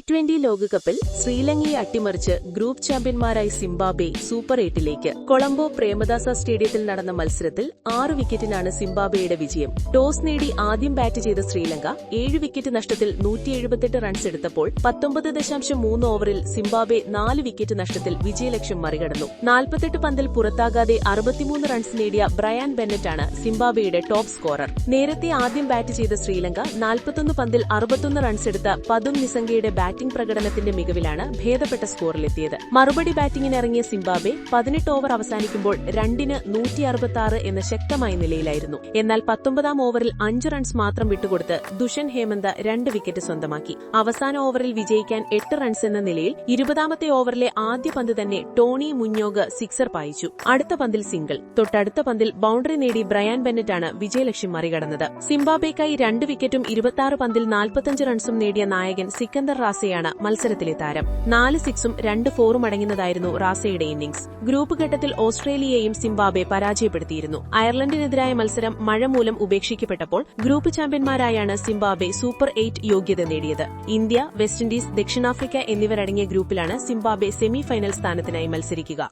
Twenty ലോകകപ്പിൽ ശ്രീലങ്കയെ അട്ടിമറിച്ച് ഗ്രൂപ്പ് ചാമ്പ്യന്മാരായി സിംബാബ്വെ സൂപ്പർ എയ്റ്റിലേക്ക് കൊളംബോ പ്രേമദാസ സ്റ്റേഡിയത്തിൽ നടന്ന മത്സരത്തിൽ ആറ് വിക്കറ്റിനാണ് സിംബാബ്വെയുടെ വിജയം. ടോസ് നേടി ആദ്യം ബാറ്റ് ചെയ്ത ശ്രീലങ്ക ഏഴ് വിക്കറ്റ് നഷ്ടത്തിൽ നൂറ്റി എഴുപത്തെട്ട് റൺസ് എടുത്തപ്പോൾ പത്തൊമ്പത് ദശാംശം മൂന്ന് ഓവറിൽ സിംബാബ്വെ നാല് വിക്കറ്റ് നഷ്ടത്തിൽ വിജയലക്ഷ്യം മറികടന്നു. നാൽപ്പത്തെട്ട് പന്തിൽ പുറത്താകാതെ അറുപത്തിമൂന്ന് റൺസ് നേടിയ ബ്രയാൻ ബെന്നറ്റാണ് സിംബാബ്വെയുടെ ടോപ്പ് സ്കോറർ. നേരത്തെ ആദ്യം ബാറ്റ് ചെയ്ത ശ്രീലങ്ക നാൽപ്പത്തൊന്ന് പന്തിൽ അറുപത്തൊന്ന് റൺസ് എടുത്ത പതും നിസംഗയുടെ ബാറ്റിംഗ് പ്രകടനത്തിന്റെ മികവിലാണ് ഭേദപ്പെട്ട സ്കോറിലെത്തിയത്. മറുപടി ബാറ്റിംഗിനിറങ്ങിയ സിംബാബെ പതിനെട്ട് ഓവർ അവസാനിക്കുമ്പോൾ രണ്ടിന് നൂറ്റി അറുപത്തി ആറ് എന്ന ശക്തമായ നിലയിലായിരുന്നു. എന്നാൽ പത്തൊമ്പതാം ഓവറിൽ അഞ്ച് റൺസ് മാത്രം വിട്ടുകൊടുത്ത് ദുഷൻ ഹേമന്ത രണ്ട് വിക്കറ്റ് സ്വന്തമാക്കി. അവസാന ഓവറിൽ വിജയിക്കാൻ എട്ട് റൺസ് എന്ന നിലയിൽ ഇരുപതാമത്തെ ഓവറിലെ ആദ്യ പന്ത് തന്നെ ടോണി മുഞ്ഞോഗ് സിക്സർ പായിച്ചു. അടുത്ത പന്തിൽ സിംഗിൾ. തൊട്ടടുത്ത പന്തിൽ ബൌണ്ടറി നേടി ബ്രയാൻ ബെന്നറ്റാണ് വിജയലക്ഷ്യം മറികടന്നത്. സിംബാബേക്കായി രണ്ട് വിക്കറ്റും ഇരുപത്തിയാറ് പന്തിൽ നാൽപ്പത്തഞ്ച് റൺസും നേടിയ നായകൻ സിക്കന്ദർ റാസയാണ് മത്സരത്തിലെ താരം. നാല് സിക്സും രണ്ട് ഫോറും അടങ്ങുന്നതായിരുന്നു റാസയുടെ ഇന്നിംഗ്സ്. ഗ്രൂപ്പ് ഘട്ടത്തിൽ ഓസ്ട്രേലിയയെയും സിംബാബെ പരാജയപ്പെടുത്തിയിരുന്നു. അയർലൻഡിനെതിരായ മത്സരം മഴ മൂലം ഉപേക്ഷിക്കപ്പെട്ടപ്പോൾ ഗ്രൂപ്പ് ചാമ്പ്യന്മാരായാണ് സിംബാബെ സൂപ്പർ എയ്റ്റ് യോഗ്യത നേടിയത്. ഇന്ത്യ വെസ്റ്റ് ഇൻഡീസ് ദക്ഷിണാഫ്രിക്ക എന്നിവരടങ്ങിയ ഗ്രൂപ്പിലാണ് സിംബാബെ സെമി ഫൈനൽ സ്ഥാനത്തിനായി മത്സരിക്കുക.